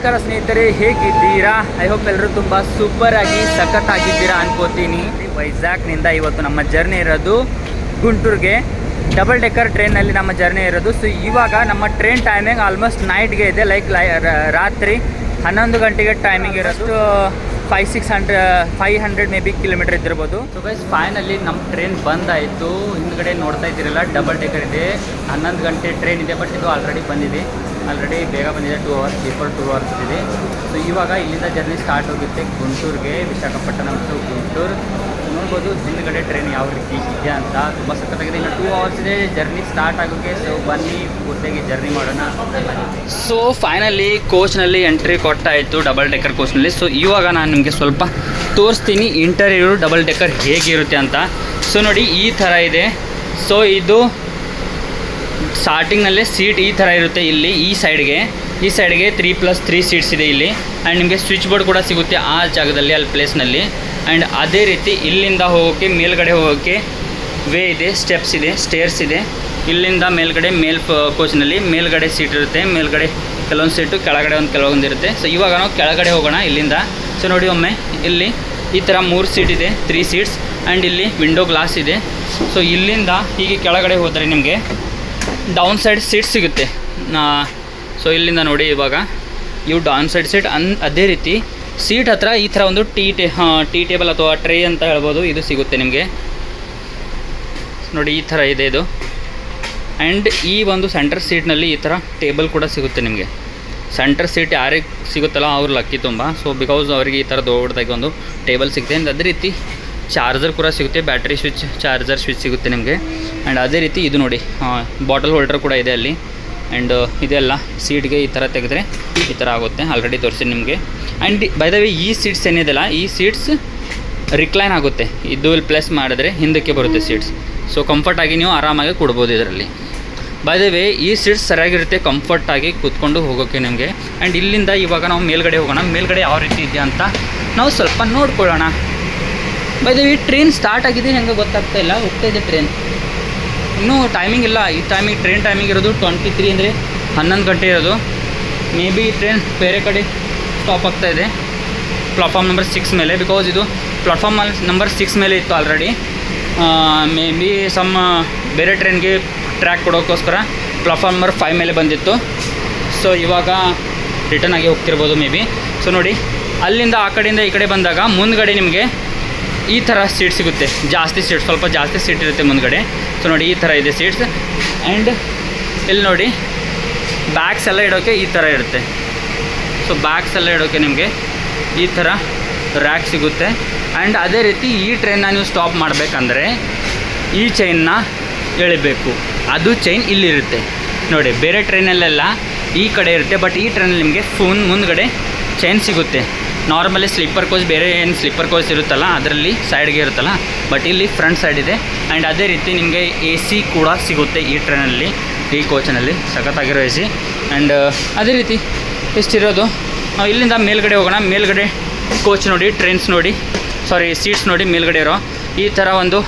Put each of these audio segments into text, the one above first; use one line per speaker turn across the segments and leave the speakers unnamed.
ನಮಸ್ಕಾರ ಸ್ನೇಹಿತರೆ, ಹೇಗಿದ್ದೀರಾ? ಐ ಹೋಪ್ ಎಲ್ಲರೂ ತುಂಬ ಸೂಪರ್ ಆಗಿ ಸಖತ್ ಆಗಿದ್ದೀರಾ ಅನ್ಕೋತೀನಿ ವೈಜಾಗ್ನಿಂದ ಇವತ್ತು ನಮ್ಮ ಜರ್ನಿ ಇರೋದು ಗುಂಟೂರಿಗೆ. ಡಬಲ್ ಡೆಕ್ಕರ್ ಟ್ರೈನಲ್ಲಿ ನಮ್ಮ ಜರ್ನಿ ಇರೋದು. ಸೊ ಇವಾಗ ನಮ್ಮ ಟ್ರೈನ್ ಟೈಮಿಂಗ್ ಆಲ್ಮೋಸ್ಟ್ ನೈಟ್ಗೆ ಇದೆ. ಲೈಕ್ ರಾತ್ರಿ ಹನ್ನೊಂದು ಗಂಟೆಗೆ ಟೈಮಿಂಗ್ ಇರೋದು five six hundred five hundred maybe kilometre ಇದ್ದಿರ್ಬೋದು. So guys finally ನಮ್ಮ ಟ್ರೈನ್ ಬಂದಾಯಿತು. ಹಿಂದ್ಗಡೆ ನೋಡ್ತಾ ಇದ್ದೀರಲ್ಲ ಡಬಲ್ ಡೆಕ್ಕರ್ ಇದೆ. ಹನ್ನೊಂದು ಗಂಟೆ ಟ್ರೈನ್ ಇದೆ ಬಟ್ ಇದು ಆಲ್ರೆಡಿ ಬಂದಿದೆ. ಆಲ್ರೆಡಿ ಬೇಗ ಬಂದಿದೆ two hours before two hours ಇದೆ ಸೊ ಇವಾಗ ಇಲ್ಲಿಂದ ಜರ್ನಿ ಸ್ಟಾರ್ಟ್ ಹೋಗುತ್ತೆ ಗುಂಟೂರಿಗೆ, ವಿಶಾಖಪಟ್ಟಣಂ ಟು ಗುಂಟೂರು. ನೋಡ್ಬೋದು ಹಿಂದ್ಗಡೆ ಟ್ರೈನ್ ಯಾವ ರೀತಿ ಇದೆ ಅಂತ. ತುಂಬ ಸಕ್ಕತ್ತಾಗಿದೆ ಇನ್ನು ಟೂ ಅವರ್ಸ್ ಇದೆ ಜರ್ನಿ ಸ್ಟಾರ್ಟ್ ಆಗೋಕ್ಕೆ ಸೊ ಬನ್ನಿ, ಪೂರ್ತಿಯಾಗಿ ಜರ್ನಿ ಮಾಡೋಣ. ಸೊ ಫೈನಲಿ ಕೋಚ್ನಲ್ಲಿ ಎಂಟ್ರಿ ಕೊಟ್ಟಾಯಿತು ಡಬಲ್ ಡೆಕ್ಕರ್ ಕೋಚ್ನಲ್ಲಿ ಸೊ ಇವಾಗ ನಾನು ನಿಮಗೆ ಸ್ವಲ್ಪ ತೋರಿಸ್ತೀನಿ ಇಂಟರ್ವ್ಯೂ ಡಬಲ್ ಡೆಕ್ಕರ್ ಹೇಗಿರುತ್ತೆ ಅಂತ. ಸೊ ನೋಡಿ, ಈ ಥರ ಇದೆ. ಸೊ ಇದು ಸ್ಟಾರ್ಟಿಂಗ್ನಲ್ಲೇ ಸೀಟ್ ಈ ಥರ ಇರುತ್ತೆ ಇಲ್ಲಿ, ಈ ಸೈಡ್ಗೆ ಈ ಸೈಡ್ಗೆ ತ್ರೀ ಪ್ಲಸ್ ತ್ರೀ ಸೀಟ್ಸ್ ಇದೆ ಇಲ್ಲಿ. ಆ್ಯಂಡ್ ನಿಮಗೆ ಸ್ವಿಚ್ ಬೋರ್ಡ್ ಕೂಡ ಸಿಗುತ್ತೆ ಆ ಜಾಗದಲ್ಲಿ, ಅಲ್ಲಿ ಪ್ಲೇಸ್ನಲ್ಲಿ ಆ್ಯಂಡ್ ಅದೇ ರೀತಿ ಇಲ್ಲಿಂದ ಹೋಗೋಕ್ಕೆ ಮೇಲ್ಗಡೆ ಹೋಗೋಕ್ಕೆ ವೇ ಇದೆ ಸ್ಟೆಪ್ಸ್ ಇದೆ ಸ್ಟೇರ್ಸ್ ಇದೆ. ಇಲ್ಲಿಂದ ಮೇಲ್ಗಡೆ ಮೇಲ್ ಕೋಚ್ನಲ್ಲಿ ಮೇಲ್ಗಡೆ ಸೀಟ್ ಇರುತ್ತೆ, ಮೇಲ್ಗಡೆ ಕೆಲವೊಂದು ಸೀಟು ಕೆಳಗಡೆ ಒಂದು ಕೆಲವೊಂದು ಇರುತ್ತೆ. ಸೊ ಇವಾಗ ನಾವು ಕೆಳಗಡೆ ಹೋಗೋಣ ಇಲ್ಲಿಂದ. ಸೊ ನೋಡಿ ಒಮ್ಮೆ, ಇಲ್ಲಿ ಈ ಥರ ಮೂರು ಸೀಟ್ ಇದೆ ತ್ರೀ ಸೀಟ್ಸ್ ಆ್ಯಂಡ್ ಇಲ್ಲಿ ವಿಂಡೋ ಗ್ಲಾಸ್ ಇದೆ. ಸೊ ಇಲ್ಲಿಂದ ಹೀಗೆ ಕೆಳಗಡೆ ಹೋದರೆ ನಿಮಗೆ ಡೌನ್ ಸೈಡ್ ಸೀಟ್ ಸಿಗುತ್ತೆ. ಸೊ ಇಲ್ಲಿಂದ ನೋಡಿ ಇವಾಗ. ಇವು ಡೌನ್ ಸೈಡ್ ಸೀಟ್ ಅನ್, ಅದೇ ರೀತಿ. ಸೀಟ್ ಹತ್ರ ಈ ಥರ ಒಂದು ಟೀ ಟೇ ಟೀ ಟೇಬಲ್ ಅಥವಾ ಟ್ರೇ ಅಂತ ಹೇಳ್ಬೋದು, ಇದು ಸಿಗುತ್ತೆ ನಿಮಗೆ. ನೋಡಿ ಈ ಥರ ಇದೆ ಇದು. ಆ್ಯಂಡ್ ಈ ಒಂದು ಸೆಂಟರ್ ಸೀಟ್ನಲ್ಲಿ ಈ ಥರ ಟೇಬಲ್ ಕೂಡ ಸಿಗುತ್ತೆ ನಿಮಗೆ. ಸೆಂಟರ್ ಸೀಟ್ ಯಾರಿಗೆ ಸಿಗುತ್ತಲ್ಲ ಅವ್ರ ಲಕ್ಕಿ ತುಂಬ. ಸೊ ಬಿಕಾಸ್ ಅವರಿಗೆ ಈ ಥರ ದೊಡ್ಡದಾಗಿ ಒಂದು ಟೇಬಲ್ ಸಿಗುತ್ತೆ ಅದೇ ರೀತಿ ಚಾರ್ಜರ್ ಕೂಡ ಸಿಗುತ್ತೆ, ಬ್ಯಾಟ್ರಿ ಸ್ವಿಚ್, ಚಾರ್ಜರ್ ಸ್ವಿಚ್ ಸಿಗುತ್ತೆ ನಿಮಗೆ. ಆ್ಯಂಡ್ ಅದೇ ರೀತಿ ಇದು ನೋಡಿ ಬಾಟಲ್ ಹೋಲ್ಡರ್ ಕೂಡ ಇದೆ ಅಲ್ಲಿ. ಆ್ಯಂಡ್ ಇದೆಲ್ಲ ಸೀಟ್ಗೆ ಈ ಥರ ತೆಗೆದ್ರೆ ಈ ಥರ ಆಗುತ್ತೆ ಆಲ್ರೆಡಿ ತೋರಿಸಿದೆ ನಿಮಗೆ. ಆ್ಯಂಡ್ ಬೈ ದ ವೇ ಈ ಸೀಟ್ಸ್ ಏನಿದೆಲ್ಲ, ಈ ಸೀಟ್ಸ್ ರಿಕ್ಲೈನ್ ಆಗುತ್ತೆ. ಇದು ಪ್ಲಸ್ ಮಾಡಿದ್ರೆ ಹಿಂದಕ್ಕೆ ಬರುತ್ತೆ ಸೀಟ್ಸ್ ಸೊ ಕಂಫರ್ಟಾಗಿ ನೀವು ಆರಾಮಾಗಿ ಕೊಡ್ಬೋದು ಇದರಲ್ಲಿ. ಬೈ ದ ವೇ ಈ ಸೀಟ್ಸ್ ಸರಿಯಾಗಿರುತ್ತೆ ಕಂಫರ್ಟಾಗಿ ಕೂತ್ಕೊಂಡು ಹೋಗೋಕ್ಕೆ ನಿಮಗೆ. ಆ್ಯಂಡ್ ಇಲ್ಲಿಂದ ಇವಾಗ ನಾವು ಮೇಲ್ಗಡೆ ಹೋಗೋಣ. ಮೇಲ್ಗಡೆ ಯಾವ ರೀತಿ ಇದೆಯಾ ಅಂತ ನಾವು ಸ್ವಲ್ಪ ನೋಡ್ಕೊಳ್ಳೋಣ. ಬೈ ಈ ಟ್ರೈನ್ ಸ್ಟಾರ್ಟ್ ಆಗಿದೆ ಹೆಂಗೆ ಗೊತ್ತಾಗ್ತಾ ಇಲ್ಲ, ಹೋಗ್ತಾ ಇದೆ ಟ್ರೈನ್ ಇನ್ನೂ ಟೈಮಿಂಗ್ ಇಲ್ಲ, ಈ ಟೈಮಿಂಗ್ ಟ್ರೈನ್ ಟೈಮಿಂಗ್ ಇರೋದು ಟ್ವೆಂಟಿ ತ್ರೀ ಅಂದರೆ ಹನ್ನೊಂದು ಗಂಟೆ ಇರೋದು. ಮೇ ಬಿ ಟ್ರೈನ್ ಬೇರೆ ಕಡೆ ಸ್ಟಾಪ್ ಆಗ್ತಾ ಇದೆ. ಪ್ಲಾಟ್ಫಾರ್ಮ್ ನಂಬರ್ ಸಿಕ್ಸ್ ಮೇಲೆ ಬಿಕಾಸ್ ಇದು ಪ್ಲಾಟ್ಫಾರ್ಮ್ ನಂಬರ್ ಸಿಕ್ಸ್ ಮೇಲೆ ಇತ್ತು ಆಲ್ರೆಡಿ ಮೇ ಬಿ ಸಮ್ ಬೇರೆ ಟ್ರೈನ್ಗೆ ಟ್ರ್ಯಾಕ್ ಕೊಡೋಕ್ಕೋಸ್ಕರ ಪ್ಲಾಟ್ಫಾರ್ಮ್ ನಂಬರ್ ಫೈವ್ ಮೇಲೆ ಬಂದಿತ್ತು. ಸೊ ಇವಾಗ ರಿಟರ್ನ್ ಆಗಿ ಹೋಗ್ತಿರ್ಬೋದು ಮೇ ಬಿ ಸೊ ನೋಡಿ, ಅಲ್ಲಿಂದ ಆ ಕಡೆಯಿಂದ ಈ ಕಡೆ ಬಂದಾಗ, ಮುಂದ್ಗಡೆ ನಿಮಗೆ ಈ ಥರ ಸೀಟ್ ಸಿಗುತ್ತೆ. ಜಾಸ್ತಿ ಸೀಟ್ ಸ್ವಲ್ಪ ಜಾಸ್ತಿ ಸೀಟ್ ಇರುತ್ತೆ ಮುಂದ್ಗಡೆ. ಸೊ ನೋಡಿ ಈ ಥರ ಇದೆ ಸೀಟ್ಸ್ ಆ್ಯಂಡ್ ಇಲ್ಲಿ ನೋಡಿ ಬ್ಯಾಗ್ಸ್ ಎಲ್ಲ ಇಡೋಕ್ಕೆ ಈ ಥರ ಇರುತ್ತೆ. ಸೊ ಬ್ಯಾಗ್ಸ್ ಎಲ್ಲ ಇಡೋಕ್ಕೆ ನಿಮಗೆ ಈ ಥರ ರ್ಯಾಕ್ ಸಿಗುತ್ತೆ. ಆ್ಯಂಡ್ ಅದೇ ರೀತಿ ಈ ಟ್ರೈನ್ನ ನೀವು ಸ್ಟಾಪ್ ಮಾಡಬೇಕಂದ್ರೆ ಈ ಚೈನ್ನ ಎಳಿಬೇಕು. ಅದು ಚೈನ್ ಇಲ್ಲಿರುತ್ತೆ. ನೋಡಿ, ಬೇರೆ ಟ್ರೈನಲ್ಲೆಲ್ಲ ಈ ಕಡೆ ಇರುತ್ತೆ ಬಟ್ ಈ ಟ್ರೈನಲ್ಲಿ ನಿಮಗೆ ಫೋನ್ ಮುಂದ್ಗಡೆ ಚೈನ್ ಸಿಗುತ್ತೆ. ನಾರ್ಮಲಿ ಸ್ಲೀಪರ್ ಕೋಚ್ ಬೇರೆ ಏನು ಸ್ಲೀಪರ್ ಕೋಚ್ ಇರುತ್ತಲ್ಲ, ಅದರಲ್ಲಿ ಸೈಡ್ಗೆ ಇರುತ್ತಲ್ಲ ಬಟ್ ಇಲ್ಲಿ ಫ್ರಂಟ್ ಸೈಡ್ ಇದೆ. ಆ್ಯಂಡ್ ಅದೇ ರೀತಿ ನಿಮಗೆ ಎ ಸಿ ಕೂಡ ಸಿಗುತ್ತೆ ಈ ಟ್ರೈನಲ್ಲಿ ಈ ಕೋಚ್ನಲ್ಲಿ ಸಖತ್ತಾಗಿರೋ ಎ ಸಿ ಆ್ಯಂಡ್ ಅದೇ ರೀತಿ ಎಷ್ಟಿರೋದು? ನಾವು ಇಲ್ಲಿಂದ ಮೇಲ್ಗಡೆ ಹೋಗೋಣ. ಮೇಲ್ಗಡೆ ಕೋಚ್ ನೋಡಿ ಟ್ರೈನ್ಸ್ ನೋಡಿ ಸಾರಿ ಸೀಟ್ಸ್ ನೋಡಿ ಮೇಲ್ಗಡೆ ಇರೋ. ಈ ಥರ ಒಂದು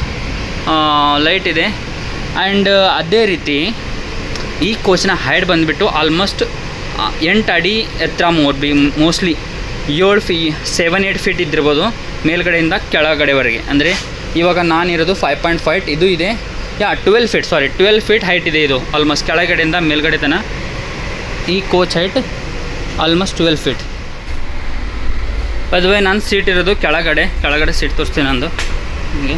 ಲೈಟ್ ಇದೆ. ಆ್ಯಂಡ್ ಅದೇ ರೀತಿ ಈ ಕೋಚ್ನ ಹೈಟ್ ಬಂದುಬಿಟ್ಟು ಆಲ್ಮೋಸ್ಟ್ ಎಂಟು ಅಡಿ ಎತ್ತರ ಮೋರ್ ಬಿ ಮೋಸ್ಟ್ಲಿ ಏಳು ಫೀ ಸೆವೆನ್ ಏಯ್ಟ್ ಫೀಟ್ ಇದ್ದಿರ್ಬೋದು ಮೇಲ್ಗಡೆಯಿಂದ ಕೆಳಗಡೆವರೆಗೆ. ಅಂದರೆ ಇವಾಗ ನಾನಿರೋದು ಫೈವ್ ಪಾಯಿಂಟ್ ಫೈಟ್ ಇದು ಇದೆ. Yeah twelve feet sorry twelve feet height ಇದೆ ಇದು ಆಲ್ಮೋಸ್ಟ್ ಕೆಳಗಡೆಯಿಂದ ಮೇಲ್ಗಡೆ ತನ. ಈ coach height almost twelve feet ಅದುವೇ ನನ್ನ ಸೀಟ್ ಇರೋದು ಕೆಳಗಡೆ ಕೆಳಗಡೆ ಸೀಟ್ ತೋರಿಸ್ತೀನಿ ನಂದು. ಹಿಂಗೆ.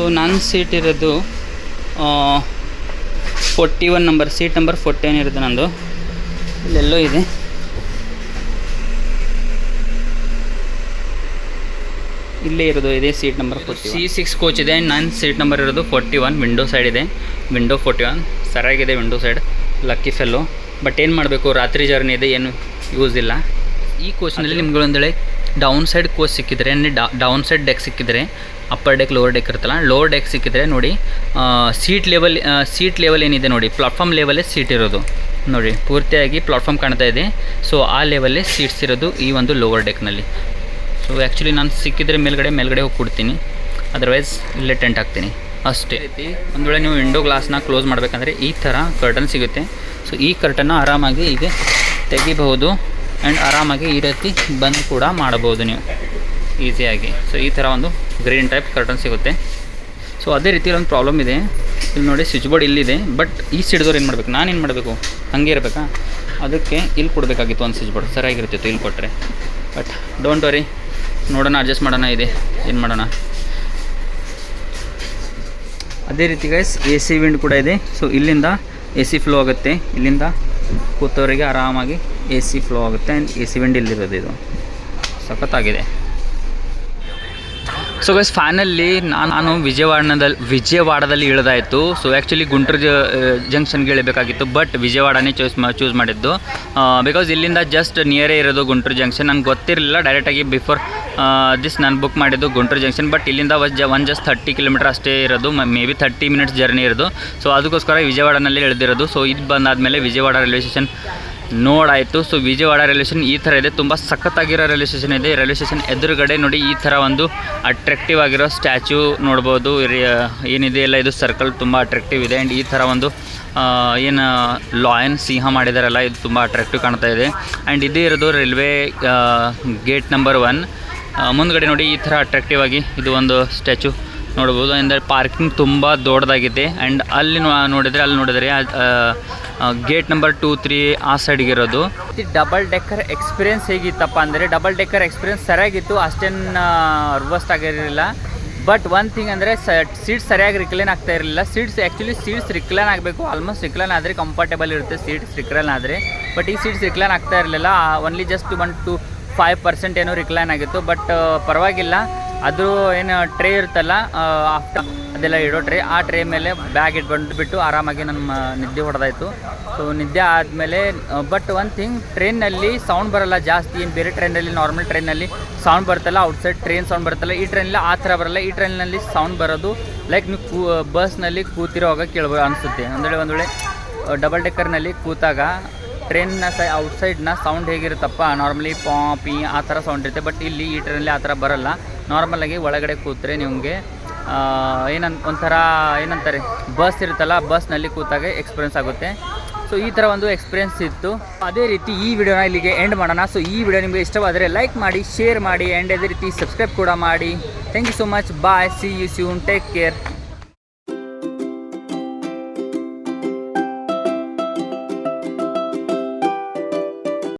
ಸೊ ನನ್ನ ಸೀಟ್ ಇರೋದು forty one number seat number forty one ಇರೋದು ನಂದು. ಇಲ್ಲೆಲ್ಲೋ ಇದೆ. ಇಲ್ಲೇ ಇರೋದು ಇದೆ seat number forty C six coach ಇದೆ ನನ್ನ ಸೀಟ್ ನಂಬರ್ ಇರೋದು ಫೋರ್ಟಿ ಒನ್ ವಿಂಡೋ ಸೈಡ್ ಇದೆ. ವಿಂಡೋ ಫೋರ್ಟಿ ಒನ್ ಸರಿಯಾಗಿದೆ window side lucky fellow but ಏನು ಮಾಡಬೇಕು ರಾತ್ರಿ ಜರ್ನಿ ಇದೆ ಏನು ಯೂಸ್ ಇಲ್ಲ. ಈ ಕೋಚ್ನಲ್ಲಿ ನಿಮ್ಗೆ ಒಂದೇಳೆ ಡೌನ್ ಸೈಡ್ ಕೋಚ್ ಸಿಕ್ಕಿದ್ರೆ ಅಂದರೆ ಡೌನ್ ಸೈಡ್ ಡೆಕ್ ಸಿಕ್ಕಿದ್ರೆ ಅಪ್ಪರ್ ಡೆಕ್ ಲೋವರ್ ಡೆಕ್ ಇರುತ್ತಲ್ಲ ಲೋವರ್ ಡೆಕ್ ಸಿಕ್ಕಿದ್ರೆ ನೋಡಿ ಸೀಟ್ ಲೆವೆಲ್ ಸೀಟ್ ಲೆವೆಲ್ ಏನಿದೆ ನೋಡಿ ಪ್ಲಾಟ್ಫಾರ್ಮ್ ಲೆವೆಲೇ ಸೀಟ್ ಇರೋದು. ನೋಡಿ ಪೂರ್ತಿಯಾಗಿ ಪ್ಲಾಟ್ಫಾರ್ಮ್ ಕಾಣ್ತಾ ಇದೆ. ಸೊ ಆ ಲೆವೆಲ್ಲೇ ಸೀಟ್ಸ್ ಇರೋದು ಈ ಒಂದು ಲೋವರ್ ಡೆಕ್ನಲ್ಲಿ ಸೊ ಸೊ ಆ್ಯಕ್ಚುಲಿ ನಾನು ಸಿಕ್ಕಿದ್ರೆ ಮೇಲ್ಗಡೆ ಮೇಲ್ಗಡೆ ಹೋಗಿ ಕೊಡ್ತೀನಿ. ಅದರ್ವೈಸ್ ಇಲ್ಲೇ ಟೆಂಟ್ ಹಾಕ್ತೀನಿ. ಅಷ್ಟೇ. ರೀತಿ ಒಂದು ವೇಳೆ ನೀವು ವಿಂಡೋ ಗ್ಲಾಸ್ನ ಕ್ಲೋಸ್ ಮಾಡಬೇಕಂದ್ರೆ ಈ ಥರ ಕರ್ಟನ್ ಸಿಗುತ್ತೆ. ಸೊ ಈ ಕರ್ಟನ್ನ ಆರಾಮಾಗಿ ಹೀಗೆ ತೆಗಿಬಹುದು. ಆ್ಯಂಡ್ ಆರಾಮಾಗಿ ಈ ರೀತಿ ಬಂದ್ ಕೂಡ ಮಾಡಬಹುದು ನೀವು. ಈಸಿಯಾಗಿ. ಸೊ ಈ ಥರ ಒಂದು ಗ್ರೀನ್ ಟೈಪ್ ಕರ್ಟನ್ ಸಿಗುತ್ತೆ. ಸೊ ಅದೇ ರೀತಿ ಒಂದು ಪ್ರಾಬ್ಲಮ್ ಇದೆ. ಇಲ್ಲಿ ನೋಡಿ ಸ್ವಿಚ್ ಬೋರ್ಡ್ ಇಲ್ಲಿದೆ ಬಟ್ ಈ ಸಿಡಿದವ್ರು ಏನು ಮಾಡಬೇಕು? ನಾನು ಏನು ಮಾಡಬೇಕು? ಹಾಗೆ ಇರಬೇಕಾ? ಅದಕ್ಕೆ ಇಲ್ಲಿ ಕೊಡಬೇಕಾಗಿತ್ತು ಒಂದು ಸ್ವಿಚ್ ಬೋರ್ಡ್ ಸರಿಯಾಗಿರ್ತಿತ್ತು ಇಲ್ಲಿ ಕೊಟ್ಟರೆ ಬಟ್ ಡೋಂಟ್ ವರಿ ನೋಡೋಣ ಅಡ್ಜಸ್ಟ್ ಮಾಡೋಣ ಇದೆ. ಏನು ಮಾಡೋಣ? ಅದೇ ರೀತಿ ಗೈಸ್ ಎ ಸಿ ವಿಂಡ್ ಕೂಡ ಇದೆ. ಸೊ ಇಲ್ಲಿಂದ ಎ ಸಿ ಫ್ಲೋ ಆಗುತ್ತೆ. ಇಲ್ಲಿಂದ ಕೂತವರಿಗೆ ಆರಾಮಾಗಿ ಎ ಸಿ ಫ್ಲೋ ಆಗುತ್ತೆ. ಆ್ಯಂಡ್ ಎ ಸಿ ವಿಂಡ್ ಇಲ್ಲಿರೋದು ಇದು. ಸಖತ್ತಾಗಿದೆ. ಸೊ ಗೈಸ್ ಫೈನಲ್ಲಿ ನಾನು ವಿಜಯವಾಡದಲ್ಲಿ ವಿಜಯವಾಡದಲ್ಲಿ ಇಳಿದಾಯಿತು. ಸೊ ಆ್ಯಕ್ಚುಲಿ ಗುಂಟೂರು ಜಂಕ್ಷನ್ಗೆ ಇಳಬೇಕಾಗಿತ್ತು ಬಟ್ ವಿಜಯವಾಡನೇ ಚೂಸ್ ಮಾ ಚೂಸ್ ಮಾಡಿದ್ದು. ಬಿಕಾಸ್ ಇಲ್ಲಿಂದ ಜಸ್ಟ್ ನಿಯರೇ ಇರೋದು ಗುಂಟೂರು ಜಂಕ್ಷನ್ ನನಗೆ ಗೊತ್ತಿರಲಿಲ್ಲ ಡೈರೆಕ್ಟಾಗಿ ಬಿಫೋರ್ ದಿಸ್ ನಾನು ಬುಕ್ ಮಾಡಿದ್ದು ಗುಂಟೂರು ಜಂಕ್ಷನ್ ಬಟ್ ಇಲ್ಲಿಂದ ಜ ಒನ್ ಜಸ್ಟ್ ಥರ್ಟಿ ಕಿಲೋಮೀಟರ್ ಅಷ್ಟೇ ಇರೋದು, maybe thirty minutes journey ಇರೋದು. ಸೊ ಅದಕ್ಕೋಸ್ಕರ ವಿಜಯವಾಡನಲ್ಲಿ ಇಳಿದಿರೋದು. ಸೊ ಇದು ಬಂದಾದಮೇಲೆ ವಿಜಯವಾಡ ರೈಲ್ವೆ ಸ್ಟೇಷನ್ ನೋಡಾಯಿತು. ಸೊ ವಿಜಯವಾಡ ರೈಲ್ವೆ ಸ್ಟೇಷನ್ ಈ ಥರ ಇದೆ. ತುಂಬ ಸಖತ್ತಾಗಿರೋ ರೈಲ್ವೆ ಸ್ಟೇಷನ್ ಇದೆ. ರೈಲ್ವೆ ಸ್ಟೇಷನ್ ಎದುರುಗಡೆ ನೋಡಿ ಈ ಥರ ಒಂದು ಅಟ್ರಾಕ್ಟಿವ್ ಆಗಿರೋ ಸ್ಟ್ಯಾಚು ನೋಡ್ಬೋದು. ಏನಿದೆ ಎಲ್ಲ, ಇದು ಸರ್ಕಲ್ ತುಂಬ ಅಟ್ರಾಕ್ಟಿವ್ ಇದೆ. ಆ್ಯಂಡ್ ಈ ಥರ ಒಂದು ಏನು ಲಾಯನ್ ಸಿಂಹ ಮಾಡಿದಾರಲ್ಲ, ಇದು ತುಂಬ ಅಟ್ರಾಕ್ಟಿವ್ ಕಾಣ್ತಾ ಇದೆ. ಆ್ಯಂಡ್ ಇದೇ ಇರೋದು ರೈಲ್ವೆ ಗೇಟ್ ನಂಬರ್ ಒನ್ ಮುಂದ್ಗಡೆ ನೋಡಿ ಈ ಥರ ಅಟ್ರಾಕ್ಟಿವ್ ಆಗಿ ಇದು ಒಂದು ಸ್ಟ್ಯಾಚು ನೋಡ್ಬೋದು. ಅಂದರೆ ಪಾರ್ಕಿಂಗ್ ತುಂಬ ದೊಡ್ಡದಾಗಿದೆ. ಆ್ಯಂಡ್ ಅಲ್ಲಿ ನೋಡಿದರೆ ಅಲ್ಲಿ ನೋಡಿದರೆ ಗೇಟ್ ನಂಬರ್ ಟೂ ತ್ರೀ ಆ ಸೈಡ್ಗೆ ಇರೋದು. ಡಬಲ್ ಡೆಕ್ಕರ್ ಎಕ್ಸ್ಪೀರಿಯನ್ಸ್ ಹೇಗಿತ್ತಪ್ಪ ಅಂದರೆ ಡಬಲ್ ಡೆಕ್ಕರ್ ಎಕ್ಸ್ಪೀರಿಯನ್ಸ್ ಸರಿಯಾಗಿತ್ತು, ಅಷ್ಟೇನು ರಿವರ್ಸ್ಟ್ ಆಗಿರಲಿಲ್ಲ. ಬಟ್ ಒನ್ ಥಿಂಗ್ ಅಂದರೆ ಸೀಟ್ಸ್ ಸರಿಯಾಗಿ ರಿಕ್ಲೈನ್ ಆಗ್ತಾ ಇರಲಿಲ್ಲ. ಸೀಟ್ಸ್ ಆ್ಯಕ್ಚುಲಿ ಸೀಟ್ಸ್ ರಿಕ್ಲೈನ್ ಆಗಬೇಕು ಆಲ್ಮೋಸ್ಟ್ ರಿಕ್ಲೈನ್ ಆದರೆ ಕಂಫರ್ಟೇಬಲ್ ಇರುತ್ತೆ ಸೀಟ್ಸ್ ರಿಕ್ಲೈನ್ ಆದರೆ. ಬಟ್ ಈ ಸೀಟ್ಸ್ ರಿಕ್ಲೈನ್ ಆಗ್ತಾ ಇರಲಿಲ್ಲ only just one two five percent ಏನೋ ರಿಕ್ಲೈನ್ ಆಗಿತ್ತು. ಬಟ್ ಪರವಾಗಿಲ್ಲ. ಅದು ಏನು ಟ್ರೇ ಇರುತ್ತಲ್ಲ ಆಫ್ಟರ್ ಅದೆಲ್ಲ ಇಡೋ ಟ್ರೇ, ಆ ಟ್ರೇ ಮೇಲೆ ಬ್ಯಾಗ್ ಇಟ್ಕೊಂಡು ಬಿಟ್ಟು ಆರಾಮಾಗಿ ನಮ್ಮ ನಿದ್ದೆ ಹೊಡೆದಾಯಿತು. ಸೊ ನಿದ್ದೆ ಆದಮೇಲೆ ಬಟ್ ಒನ್ ಥಿಂಗ್ ಟ್ರೈನಲ್ಲಿ ಸೌಂಡ್ ಬರಲ್ಲ ಜಾಸ್ತಿ, ಏನು ಬೇರೆ ಟ್ರೈನಲ್ಲಿ ನಾರ್ಮಲ್ ಟ್ರೈನಲ್ಲಿ ಸೌಂಡ್ ಬರ್ತಲ್ಲ ಔಟ್ಸೈಡ್ ಟ್ರೈನ್ ಸೌಂಡ್ ಬರ್ತಲ್ಲ ಈ ಟ್ರೈನಲ್ಲಿ ಆ ಥರ ಬರಲ್ಲ, ಈ ಟ್ರೈನಲ್ಲಿ ಸೌಂಡ್ ಬರೋದು ಲೈಕ್ ನೀವು ಕೂ ಬಸ್ನಲ್ಲಿ ಕೂತಿರೋವಾಗ ಕೇಳ್ಬೋದು ಅನಿಸುತ್ತೆ. ಅಂದರೆ ಒಂದು ವೇಳೆ ಡಬಲ್ ಡೆಕ್ಕರ್ನಲ್ಲಿ ಕೂತಾಗ ಟ್ರೈನ್ನ ಸೈ ಔಟ್ಸೈಡ್ನ ಸೌಂಡ್ ಹೇಗಿರುತ್ತಪ್ಪ? ನಾರ್ಮಲಿ ಪಾ ಪಿ ಆ ಥರ ಸೌಂಡ್ ಇರುತ್ತೆ. ಬಟ್ ಇಲ್ಲಿ ಈ ಟ್ರೈನಲ್ಲಿ ಆ ಥರ ಬರಲ್ಲ. ನಾರ್ಮಲಾಗಿ ಒಳಗಡೆ ಕೂತ್ರೆ ನಿಮಗೆ ಏನಂತ ಒಂಥರ ಏನಂತಾರೆ ಬಸ್ ಇರುತ್ತಲ್ಲ ಬಸ್ನಲ್ಲಿ ಕೂತಾಗ ಎಕ್ಸ್ಪೀರಿಯನ್ಸ್ ಆಗುತ್ತೆ. ಸೊ ಈ ಥರ ಒಂದು ಎಕ್ಸ್ಪೀರಿಯನ್ಸ್ ಇತ್ತು. ಅದೇ ರೀತಿ ಈ ವಿಡಿಯೋನ ಇಲ್ಲಿಗೆ ಎಂಡ್ ಮಾಡೋಣ. ಸೊ ಈ ವಿಡಿಯೋ ನಿಮಗೆ ಇಷ್ಟವಾದರೆ ಲೈಕ್ ಮಾಡಿ ಶೇರ್ ಮಾಡಿ ಆ್ಯಂಡ್ ಅದೇ ರೀತಿ ಸಬ್ಸ್ಕ್ರೈಬ್ ಕೂಡ ಮಾಡಿ. Thank you so much bye see you soon take care